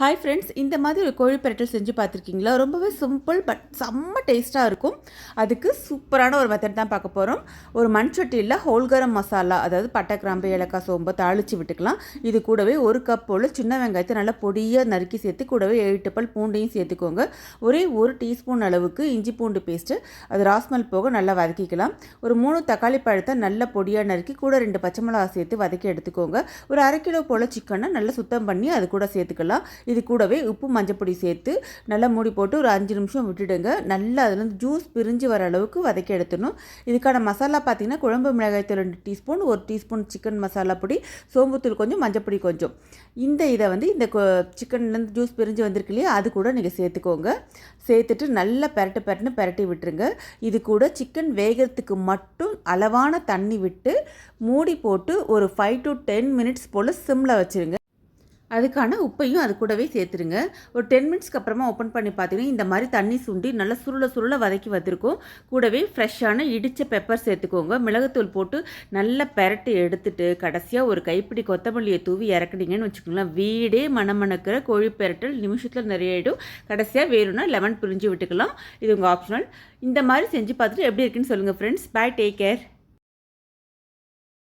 Hi friends இந்த மாதிரி ஒரு கோழி பிரட்டல் செஞ்சு பார்த்துருக்கீங்களா? ரொம்பவே சிம்பிள் பட் செம்ம டேஸ்ட்டாக இருக்கும். அதுக்கு சூப்பரான ஒரு மெத்தட் தான் பார்க்க போகிறோம் ஒரு மண் சட்டியில் ஹோல்கரம் மசாலா அதாவது பட்டை கிராம்பு ஏலக்காய் சோம்பு தாளித்து விட்டுக்கலாம். இது கூடவே ஒரு கப் போல் சின்ன வெங்காயத்தை நல்லா பொடியாக நறுக்கி சேர்த்து கூடவே எட்டு பல் பூண்டையும் சேர்த்துக்கோங்க. ஒரே ஒரு டீஸ்பூன் அளவுக்கு இஞ்சி பூண்டு பேஸ்ட்டு அது ராஸ்மல் போக நல்லா வதக்கிக்கலாம். ஒரு மூணு தக்காளி பழத்தை நல்ல பொடியாக நறுக்கி கூட ரெண்டு பச்சை மிளகா சேர்த்து வதக்கி எடுத்துக்கோங்க. ஒரு அரை கிலோ போல் சிக்கனை நல்லா சுத்தம் பண்ணி அது கூட சேர்த்துக்கலாம். இது கூடவே உப்பு மஞ்சப்பொடி சேர்த்து நல்லா மூடி போட்டு ஒரு அஞ்சு நிமிஷம் விட்டுடுங்க. நல்லா அதுலேருந்து ஜூஸ் பிரிஞ்சு வர அளவுக்கு வதக்கி எடுத்துடணும். இதுக்கான மசாலா பார்த்தீங்கன்னா குழம்பு மிளகாய்த்தூள் ரெண்டு டீஸ்பூன் ஒரு டீஸ்பூன் சிக்கன் மசாலா பொடி சோம்புத்தூள் கொஞ்சம் மஞ்சப்பொடி கொஞ்சம். இந்த இதை வந்து இந்த சிக்கன்லேருந்து ஜூஸ் பிரிஞ்சு வந்திருக்கு இல்லையா அது கூட நீங்கள் சேர்த்துக்கோங்க. சேர்த்துட்டு நல்லா பெரட்டு பெரட்டுன்னு பெரட்டி விட்டுருங்க. இது கூட சிக்கன் வேகிறதுக்கு மட்டும் அளவான தண்ணி விட்டு மூடி போட்டு ஒரு ஃபைவ் டு டென் மினிட்ஸ் போல் சிம்மில் வச்சுருங்க. அதுக்கான உப்பையும் அது கூடவே சேர்த்துருங்க. ஒரு டென் மினிட்ஸ்க்கு அப்புறமா ஓப்பன் பண்ணி பார்த்தீங்கன்னா இந்த மாதிரி தண்ணி சுண்டி நல்லா சுருள சுருள வதக்கி வந்திருக்கும். கூடவே ஃப்ரெஷ்ஷான இடித்த பெப்பர் சேர்த்துக்கோங்க. மிளகுத்தூள் போட்டு நல்லா பெரட்டி எடுத்துட்டு கடைசியாக ஒரு கைப்பிடி கொத்தமல்லியை தூவி இறக்குனீங்கன்னு வச்சுக்கோங்களேன். வீடே மணமணக்கிற கோழி பெரட்டல் நிமிஷத்தில் நிறைய ஆகிடும் கடைசியாக வேணும்னா லெமன் பிரிஞ்சு விட்டுக்கலாம். இது உங்கள் ஆப்ஷனல் இந்த மாதிரி செஞ்சு பார்த்துட்டு எப்படி இருக்குன்னு சொல்லுங்கள் ஃப்ரெண்ட்ஸ் பை டேக் கேர்